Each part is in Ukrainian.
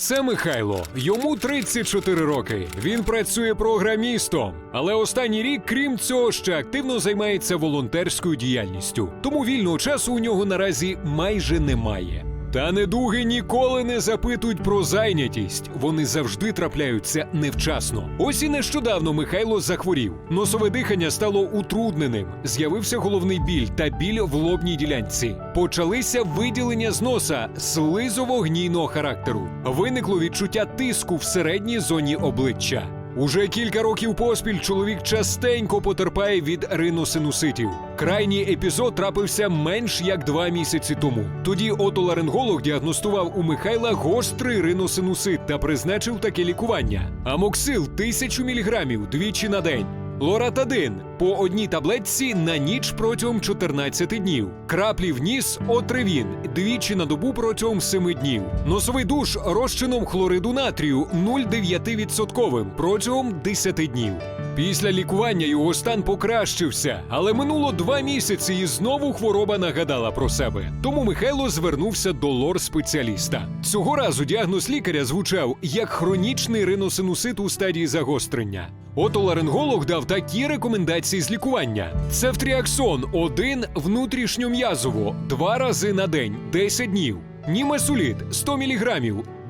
Це Михайло. Йому 34 роки. Він працює програмістом. Але останній рік, крім цього, ще активно займається волонтерською діяльністю. Тому вільного часу у нього наразі майже немає. Та недуги ніколи не запитують про зайнятість. Вони завжди трапляються невчасно. Ось і нещодавно Михайло захворів. Носове дихання стало утрудненим. З'явився головний біль та біль в лобній ділянці. Почалися виділення з носа слизово-гнійного характеру. Виникло відчуття тиску в середній зоні обличчя. Уже кілька років поспіль чоловік частенько потерпає від риносинуситів. Крайній епізод трапився менш як два місяці тому. Тоді отоларинголог діагностував у Михайла гострий риносинусит та призначив таке лікування: амоксил тисячу міліграмів двічі на день. Лоратадин по одній таблетці на ніч протягом 14 днів. Краплі в ніс отривін двічі на добу протягом 7 днів. Носовий душ розчином хлориду натрію 0,9% протягом 10 днів. Після лікування його стан покращився, але минуло два місяці і знову хвороба нагадала про себе. Тому Михайло звернувся до лор-спеціаліста. Цього разу діагноз лікаря звучав як хронічний риносинусит у стадії загострення. Отоларинголог дав такі рекомендації з лікування: цефтріаксон 1 внутрішньом'язово два рази на день 10 днів. Німесуліт 100 мг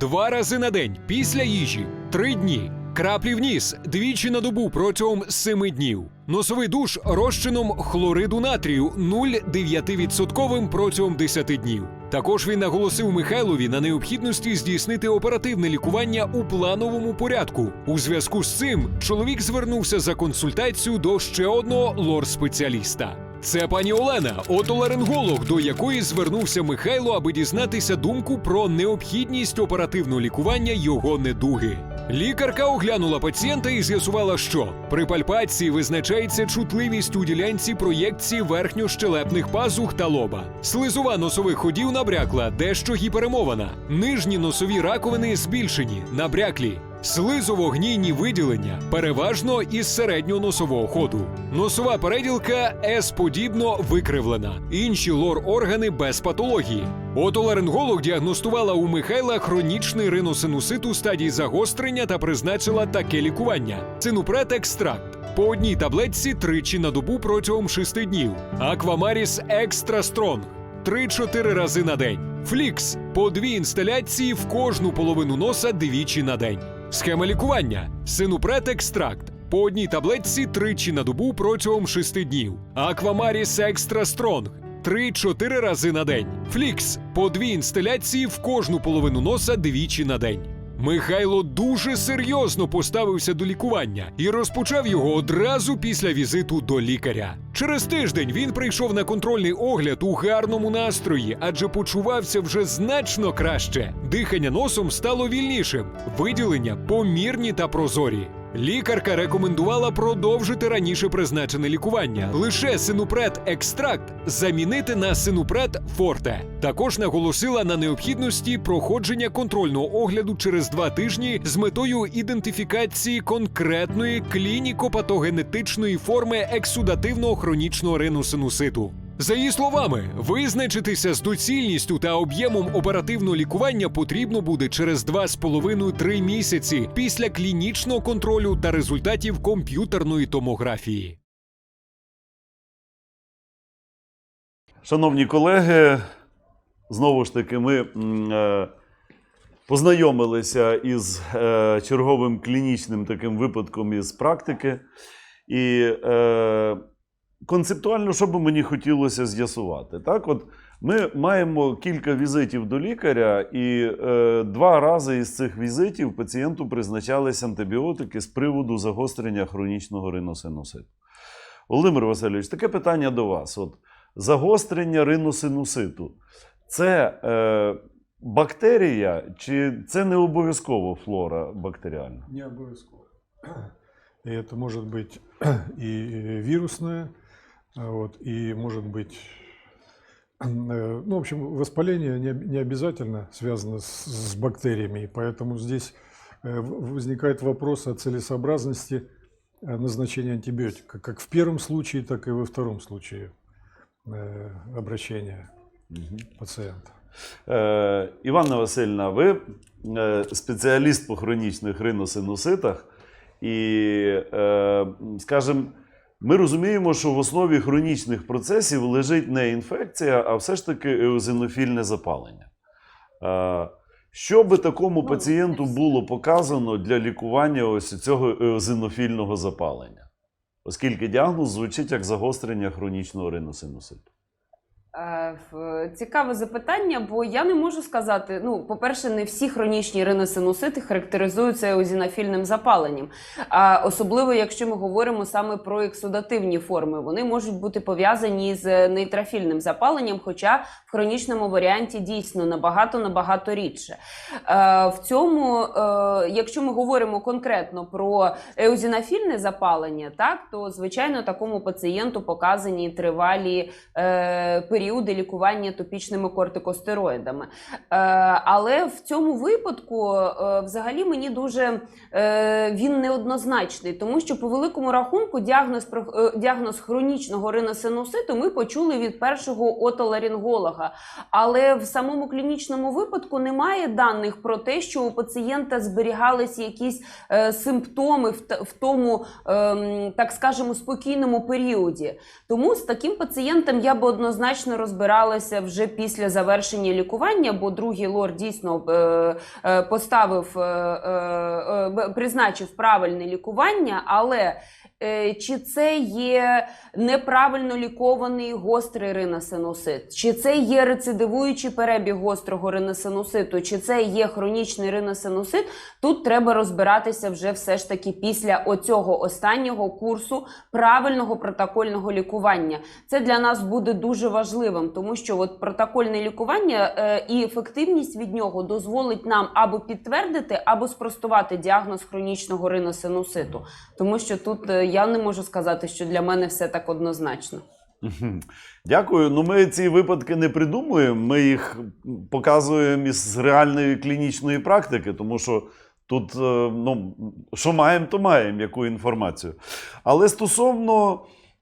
два рази на день після їжі 3 дні. Краплі в ніс двічі на добу протягом 7 днів. Носовий душ розчином хлориду натрію 0,9% протягом 10 днів. Також він наголосив Михайлові на необхідності здійснити оперативне лікування у плановому порядку. У зв'язку з цим чоловік звернувся за консультацію до ще одного лор-спеціаліста. Це пані Олена, отоларинголог, до якої звернувся Михайло, аби дізнатися думку про необхідність оперативного лікування його недуги. Лікарка оглянула пацієнта і з'ясувала, що при пальпації визначається чутливість у ділянці проєкції верхньощелепних пазух та лоба. Слизова носових ходів набрякла, дещо гіперемована. Нижні носові раковини збільшені, набряклі. Слизово-гнійні виділення переважно із середнього носового ходу. Носова переділка С-подібно викривлена. Інші лор-органи без патології. Отоларинголог діагностувала у Михайла хронічний риносинусит у стадії загострення та призначила таке лікування: синупред екстракт. По одній таблетці тричі на добу протягом 6 днів. Аквамаріс Екстра Стронг 3-4 рази на день. Флікс по дві інсталяції в кожну половину носа двічі на день. Схема лікування: синупред екстракт. По одній таблетці тричі на добу протягом 6 днів. Аквамаріс Екстра Стронг 3-4 рази на день. Флікс по дві інсталяції в кожну половину носа двічі на день. Михайло дуже серйозно поставився до лікування і розпочав його одразу після візиту до лікаря. Через тиждень він прийшов на контрольний огляд у гарному настрої, адже почувався вже значно краще. Дихання носом стало вільнішим, виділення помірні та прозорі. Лікарка рекомендувала продовжити раніше призначене лікування. Лише синупред екстракт замінити на синупред форте. Також наголосила на необхідності проходження контрольного огляду через два тижні з метою ідентифікації конкретної клініко-патогенетичної форми ексудативного хронічного риносинуситу. За її словами, визначитися з доцільністю та об'ємом оперативного лікування потрібно буде через 2,5-3 місяці після клінічного контролю та результатів комп'ютерної томографії. Шановні колеги, знову ж таки, ми е, познайомилися із е, черговим клінічним таким випадком із практики. І е, концептуально, що би мені хотілося з'ясувати? Так, от ми маємо кілька візитів до лікаря, і е, два рази із цих візитів пацієнту призначались антибіотики з приводу загострення хронічного риносинуситу. Володимир Васильович, таке питання до вас. От, загострення риносинуситу це е, бактерія, чи це не обов'язково флора бактеріальна? Не обовязково. И это может быть и вирусное, а вот, и может быть, э, ну, в общем, воспаление не, не обязательно связано с, с бактериями, и поэтому здесь э, в- возникает вопрос о целесообразности э, назначения антибиотика, как в первом случае, так и во втором случае э, обращения пациента. Е, Іванна Васильівна, ви е, спеціаліст по хронічних риносинуситах, і, е, скажімо, ми розуміємо, що в основі хронічних процесів лежить не інфекція, а все ж таки еозинофільне запалення. Е, Що би такому пацієнту було показано для лікування ось цього еозинофільного запалення? Оскільки діагноз звучить як загострення хронічного риносинуситу. Е, Цікаве запитання, бо я не можу сказати. Ну, по-перше, не всі хронічні риносинусити характеризуються еозінофільним запаленням. А особливо, якщо ми говоримо саме про ексудативні форми, вони можуть бути пов'язані з нейтрофільним запаленням, хоча в хронічному варіанті дійсно набагато набагато рідше. Е, В цьому, е, якщо ми говоримо конкретно про еозінофільне запалення, так то звичайно такому пацієнту показані тривалі е, періоди лікування топічними кортикостероїдами. Е, але в цьому випадку, е, взагалі, мені дуже е, він неоднозначний, тому що по великому рахунку діагноз діагноз хронічного риносинуситу ми почули від першого отоларинголога. Але в самому клінічному випадку немає даних про те, що у пацієнта зберігались якісь симптоми в, в тому, ем, так скажемо, спокійному періоді. Тому з таким пацієнтом я би однозначно розбиралася вже після завершення лікування, бо другий лор дійсно е, е, поставив, е, призначив правильне лікування, але чи це є неправильно лікований гострий риносинусит, чи це є рецидивуючий перебіг гострого риносинуситу, чи це є хронічний риносинусит, тут треба розбиратися вже все ж таки після оцього останнього курсу правильного протокольного лікування. Це для нас буде дуже важливим, тому що от протокольне лікування е, і ефективність від нього дозволить нам або підтвердити, або спростувати діагноз хронічного риносинуситу. Тому що тут е, я не можу сказати, що для мене все так однозначно. Дякую. Ну, ми ці випадки не придумуємо. Ми їх показуємо із реальної клінічної практики, тому що тут, е, ну, що маємо, то маємо яку інформацію. Але стосовно,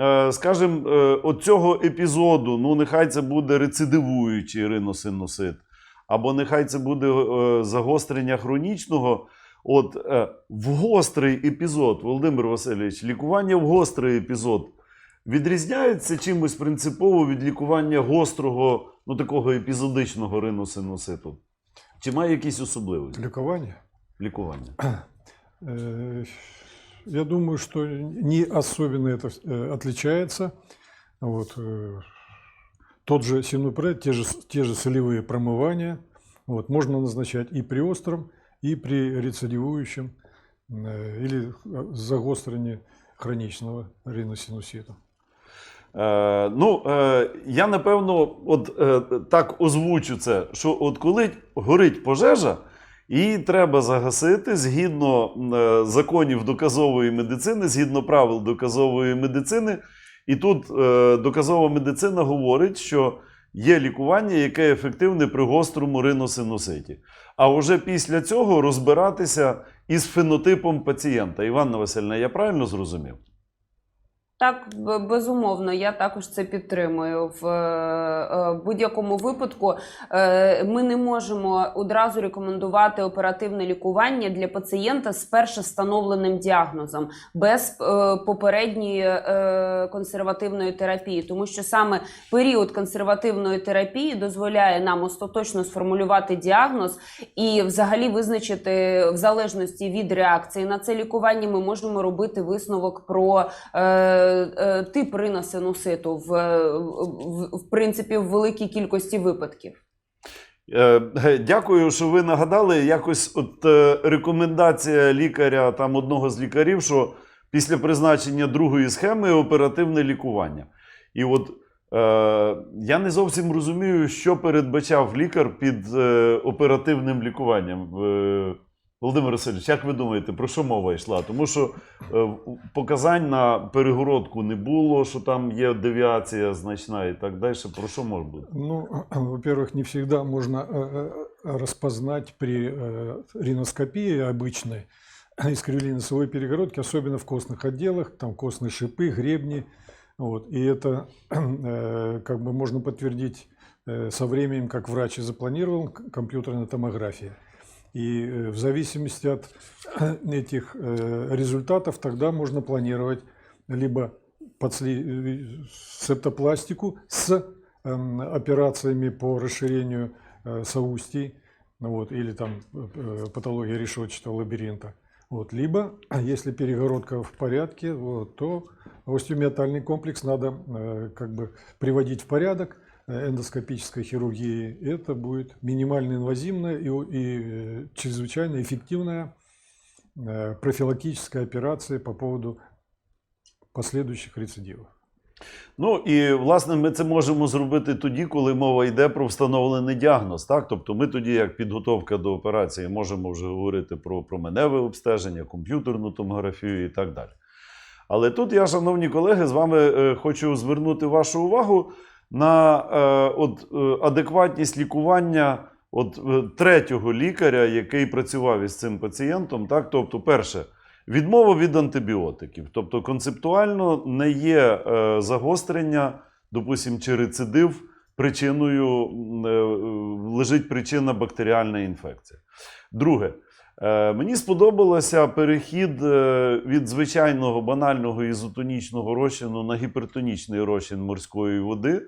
е, скажімо, е, оцього епізоду, ну, нехай це буде рецидивуючий риносинусит, або нехай це буде загострення хронічного. От е, в гострий епізод, Володимир Васильович, лікування в гострий епізод відрізняється чимось принципово від лікування гострого, ну такого епізодичного риносинуситу? Чи має якісь особливості Ликование. лікування? Э, Я думаю, что не особенно это э, отличается. Вот, э, тот же синупред, те же, с- те же солевые промывания вот, можно назначать и при остром, и при рецидивующем э, или э, загострении хроничного риносинусита. Е, ну, е, я напевно от, е, так озвучу це, що от коли горить пожежа, її треба загасити згідно е, законів доказової медицини, згідно правил доказової медицини. І тут е, доказова медицина говорить, що є лікування, яке ефективне при гострому риносинуситі. А вже після цього розбиратися із фенотипом пацієнта. Іванна Васильівна, я правильно зрозумів? Так, безумовно, я також це підтримую. В е, будь-якому випадку е, ми не можемо одразу рекомендувати оперативне лікування для пацієнта з перше встановленим діагнозом без е, попередньої е, консервативної терапії, тому що саме період консервативної терапії дозволяє нам остаточно сформулювати діагноз і взагалі визначити в залежності від реакції на це лікування. Ми можемо робити висновок про е, е, тип риносинуситу в, в, в принципі в великій кількості випадків. Е, Дякую, що ви нагадали. Якось от е, рекомендація лікаря, там одного з лікарів, що після призначення другої схеми оперативне лікування. І от е, я не зовсім розумію, що передбачав лікар під е, оперативним лікуванням. Е, Володимир Васильович, як ви думаєте, про що мова йшла? Тому що е, показань на перегородку не було, що там є девіація значна і так далі. Про що може бути? Ну, во-первых, не всегда можно э, э, распознать при э, риноскопии обычной искривление носовой перегородки, особенно в костных отделах, там костные шипы, гребни. Вот, и это э, как бы можно подтвердить э, со временем, как врач и запланировал, к- компьютерная томография. И э, в зависимости от этих э, результатов тогда можно планировать либо подсли- э, септопластику с эм, операциями по расширению э, соустий, ну вот, или там э, патология решетчатого лабиринта. Вот, либо, если перегородка в порядке, вот, то остеомиотальный комплекс надо э, как бы приводить в порядок э, эндоскопической хирургии. Это будет минимально инвазивная и, о- и, э, чрезвычайно эффективная э, профилактическая операция по поводу последующих рецидивов. Ну і власне ми це можемо зробити тоді, коли мова йде про встановлений діагноз. Так? Тобто ми тоді, як підготовка до операції, можемо вже говорити про променеве обстеження, комп'ютерну томографію і так далі. Але тут я, шановні колеги, з вами е, хочу звернути вашу увагу на е, от, е, адекватність лікування от, е, третього лікаря, який працював із цим пацієнтом. Так? Тобто, перше, відмова від антибіотиків. Тобто, концептуально не є е, загострення, допустимо, чи рецидив причиною е, лежить причина бактеріальна інфекція. Друге, Мені сподобалося перехід е, від звичайного банального ізотонічного розчину на гіпертонічний розчин морської води,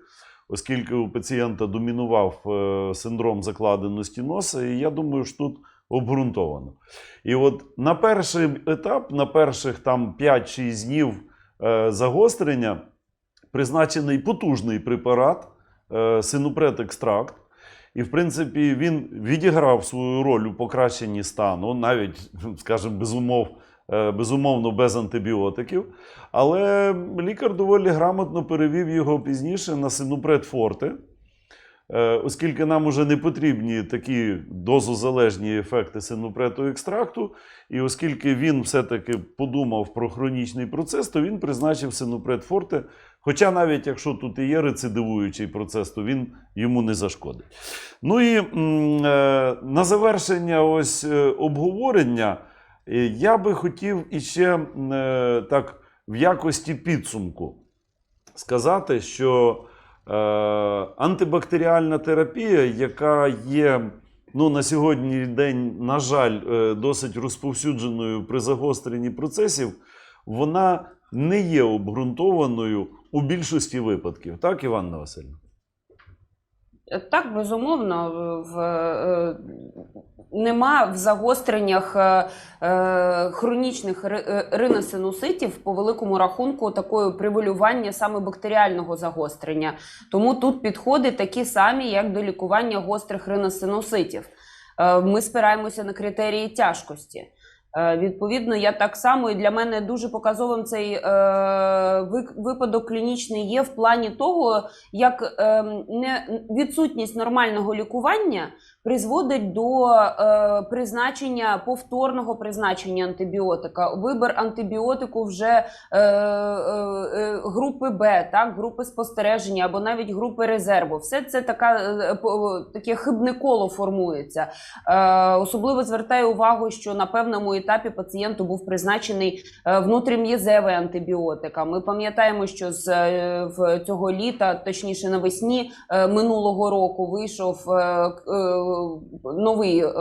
оскільки у пацієнта домінував е, синдром закладеності носа, і я думаю, що тут обґрунтовано. І от на перший етап, на перших там 5-6 днів е, загострення, призначений потужний препарат е, синупред-екстракт. І, в принципі, він відіграв свою роль у покращенні стану, навіть, скажімо, без умов, е, безумовно, без антибіотиків. Але лікар доволі грамотно перевів його пізніше на синупред форте, оскільки нам уже не потрібні такі дозозалежні ефекти синупрету екстракту, і оскільки він все-таки подумав про хронічний процес, то він призначив синупред форте. Хоча навіть якщо тут і є рецидивуючий процес, то він йому не зашкодить. Ну і е, на завершення ось е, обговорення е, я би хотів іще е, так в якості підсумку сказати, що е, антибактеріальна терапія, яка є ну, на сьогоднішній день, на жаль, е, досить розповсюдженою при загостренні процесів, вона не є обґрунтованою у більшості випадків. Так, Іванна Васильівна? Так, безумовно, в, е, нема в загостреннях е, е, хронічних ри- риносинуситів по великому рахунку такої превалювання саме бактеріального загострення. Тому тут підходи такі самі, як до лікування гострих риносинуситів. Ми спираємося на критерії тяжкості. Е, Відповідно, я так само і для мене дуже показовим цей е, випадок клінічний є в плані того, як е, не відсутність нормального лікування призводить до е, призначення повторного призначення антибіотика. Вибір антибіотику вже е, е, е, групи Б, так, групи спостереження або навіть групи резерву. Все це така, е, таке хибне коло формується. Е, особливо звертаю увагу, що на певному етапі пацієнту був призначений е, внутрім'язевий антибіотик. А Ми пам'ятаємо, що з е, цього літа, точніше навесні е, минулого року, вийшов е, е, новий е,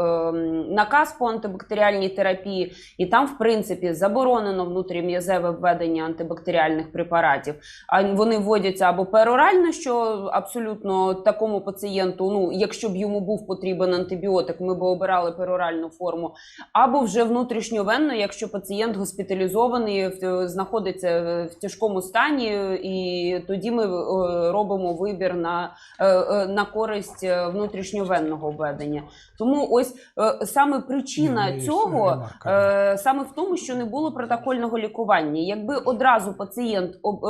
наказ по антибактеріальній терапії, і там, в принципі, заборонено внутрім'язеве введення антибактеріальних препаратів. А вони вводяться або перорально, що абсолютно такому пацієнту, ну якщо б йому був потрібен антибіотик, ми б обирали пероральну форму, або вже внутрішньовенно, якщо пацієнт госпіталізований, знаходиться в тяжкому стані, і тоді ми е, робимо вибір на, е, е, на користь е, внутрішньовенного введення. Тому ось е, саме причина Ні, цього. Е, Саме в тому, що не було протокольного лікування. Якби одразу пацієнт об- е,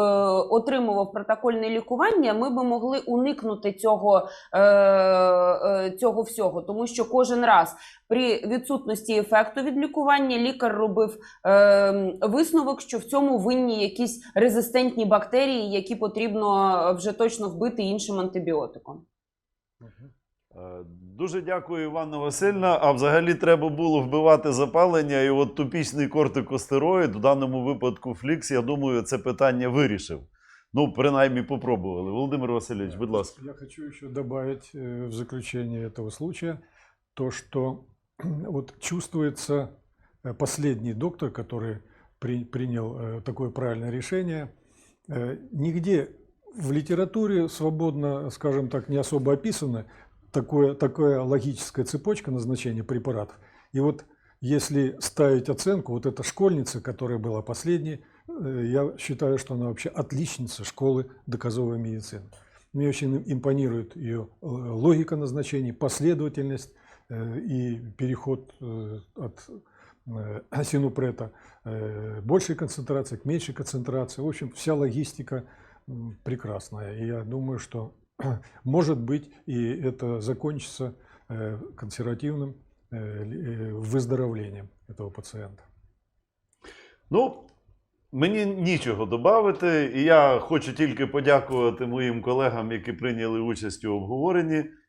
отримував протокольне лікування, ми би могли уникнути цього, е, е, цього всього, тому що кожен раз при відсутності ефекту від лікування лікар робив е, висновок, що в цьому винні якісь резистентні бактерії, які потрібно вже точно вбити іншим антибіотиком. Е, Дуже дякую, Іванна Васильівна. А взагалі треба було вбивати запалення, і от топічний кортикостероїд, в даному випадку Флікс, я думаю, це питання вирішив. ну, принаймні попробували. Володимир Васильович, будь ласка. Я хочу еще добавить э, в заключение этого случая то, что вот чувствуется э, последний доктор, который при- принял э, такое правильное решение. Э, Нигде в литературе свободно, скажем так, не особо описано Такое, такая логическая цепочка назначения препаратов. И вот если ставить оценку, вот эта школьница, которая была последней, э, я считаю, что она вообще отличница школы доказовой медицины. Мне очень импонирует ее э, логика назначений, последовательность э, и переход от синупрета большей концентрации к меньшей концентрации. В общем, вся логистика прекрасная. И я думаю, что может быть и это закончится э, консервативным э, ли- э, выздоровлением этого пациента. Ну, мені нічого додати, і я хочу тільки подякувати моїм колегам, які прийняли участь у обговоренні.